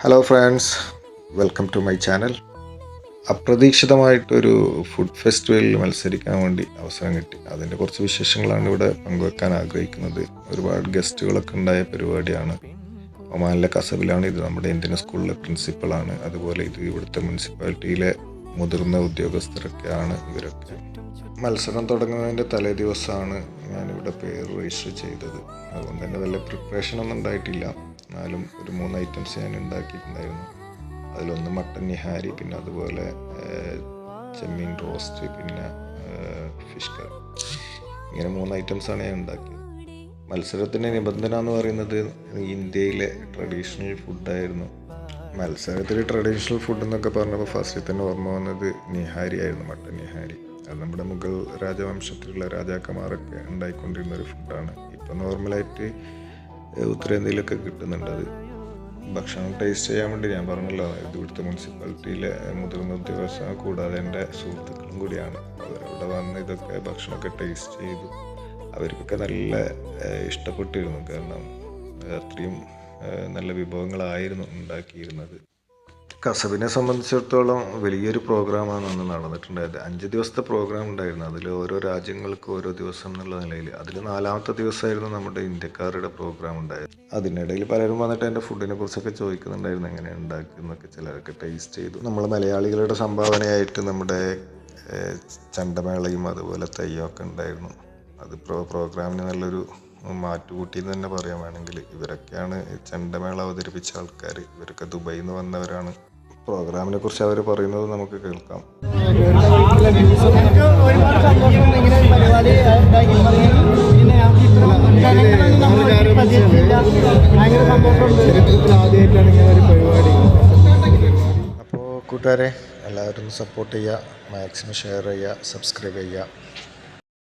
Hello friends welcome to my channel അപ്രതീക്ഷിതമായിട്ടൊരു food ഫെസ്റ്റിവലിൽ മത്സരിക്കാൻ വേണ്ടി അവസരം കിട്ടി. അതിന്റെ കുറച്ച് വിശേഷങ്ങളാണ് ഇവിടെ പങ്കുവെക്കാൻ ആഗ്രഹിക്കുന്നത്. ഒരുപാട് ഗസ്റ്റുകളൊക്കെ ഉണ്ടായ പരിപാടിയാണ്. ഒമാനിലെ കസബിലാണ് ഇത്. നമ്മുടെ ഇന്ത്യൻ സ്കൂളിലെ പ്രിൻസിപ്പളാണ് അതുപോലെ ഇത് ഇവിടുത്തെ മുനിസിപ്പാലിറ്റിയിലെ മുതിർന്ന ഉദ്യോഗസ്ഥരൊക്കെയാണ് ഇവരൊക്കെ. മത്സരം തുടങ്ങുന്നതിന്റെ തലേ ദിവസമാണ് ഞാനിവിടെ പേര് രജിസ്റ്റർ ചെയ്തത്. അതുകൊണ്ട് തന്നെ വല്ല പ്രിപ്പറേഷൻ ഒന്നും ഉണ്ടായിട്ടില്ല. എന്നാലും ഒരു മൂന്ന് ഐറ്റംസ് ഞാൻ ഉണ്ടാക്കിയിട്ടുണ്ടായിരുന്നു. അതിലൊന്ന് മട്ടൻ നിഹാരി പിന്നെ അതുപോലെ ചെമ്മീൻ റോസ്റ്റ് പിന്നെ ഫിഷ് കറി ഇങ്ങനെ മൂന്ന് ഐറ്റംസാണ് ഞാൻ ഉണ്ടാക്കിയത്. മത്സരത്തിന്റെ നിബന്ധന എന്ന് പറയുന്നത് ഇന്ത്യയിലെ ട്രഡീഷണൽ ഫുഡായിരുന്നു മത്സരത്തിൽ ട്രഡീഷണൽ ഫുഡ് എന്നൊക്കെ പറഞ്ഞപ്പോൾ ഫസ്റ്റിൽ തന്നെ ഓർമ്മ വന്നത് നിഹാരി ആയിരുന്നു മട്ടൻ നിഹാരി. അത് നമ്മുടെ മുഗൾ രാജവംശത്തിലുള്ള രാജാക്കന്മാരൊക്കെ ഉണ്ടായിക്കൊണ്ടിരുന്ന ഒരു ഫുഡാണ് ഇപ്പം നോർമലായിട്ട് ഉത്തരേന്ത്യയിലൊക്കെ കിട്ടുന്നുണ്ട് അത്. ഭക്ഷണം ടേസ്റ്റ് ചെയ്യാൻ വേണ്ടി ഞാൻ പറഞ്ഞല്ലോ ഇത് ഇവിടുത്തെ മുനിസിപ്പാലിറ്റിയിലെ മുതിർന്ന ഉദ്യോഗസ്ഥ കൂടാതെ എന്റെ സുഹൃത്തുക്കളും കൂടിയാണ്. അവരവിടെ വന്ന് ഇതൊക്കെ ഭക്ഷണമൊക്കെ ടേസ്റ്റ് ചെയ്തു. അവർക്കൊക്കെ നല്ല ഇഷ്ടപ്പെട്ടിരുന്നു. കാരണം അത്രയും നല്ല വിഭവങ്ങളായിരുന്നു ഉണ്ടാക്കിയിരുന്നത്. കസബിനെ സംബന്ധിച്ചിടത്തോളം വലിയൊരു പ്രോഗ്രാമാണ് അന്ന് നടന്നിട്ടുണ്ടായത് അഞ്ച് ദിവസത്തെ പ്രോഗ്രാം ഉണ്ടായിരുന്നു. അതിൽ ഓരോ രാജ്യങ്ങൾക്ക് ഓരോ ദിവസം എന്നുള്ള നിലയിൽ അതിൽ നാലാമത്തെ ദിവസമായിരുന്നു നമ്മുടെ ഇന്ത്യക്കാരുടെ പ്രോഗ്രാം ഉണ്ടായത്. അതിനിടയിൽ പലരും വന്നിട്ട് എന്റെ ഫുഡിനെ കുറിച്ചൊക്കെ ചോദിക്കുന്നുണ്ടായിരുന്നു. എങ്ങനെയാണ് ഉണ്ടാക്കുന്നതൊക്കെ ചിലരൊക്കെ ടേസ്റ്റ് ചെയ്തു. നമ്മൾ മലയാളികളുടെ സംഭാവനയായിട്ട് നമ്മുടെ ചണ്ടമേളയും അതുപോലെ തെയ്യമൊക്കെ ഉണ്ടായിരുന്നു. അത് പ്രോ പ്രോഗ്രാമിന് നല്ലൊരു മാറ്റുകൂട്ടി എന്ന് തന്നെ പറയാൻ വേണമെങ്കിൽ ഇവരൊക്കെയാണ് ചെണ്ടമേള അവതരിപ്പിച്ച ആൾക്കാർ ഇവരൊക്കെ ദുബൈയിൽ നിന്ന് വന്നവരാണ്. പ്രോഗ്രാമിനെ കുറിച്ച് അവർ പറയുന്നത് നമുക്ക് കേൾക്കാം. അപ്പോൾ കൂട്ടുകാരെ എല്ലാവരും സപ്പോർട്ട് ചെയ്യുക മാക്സിമം ഷെയർ ചെയ്യുക സബ്സ്ക്രൈബ് ചെയ്യുക.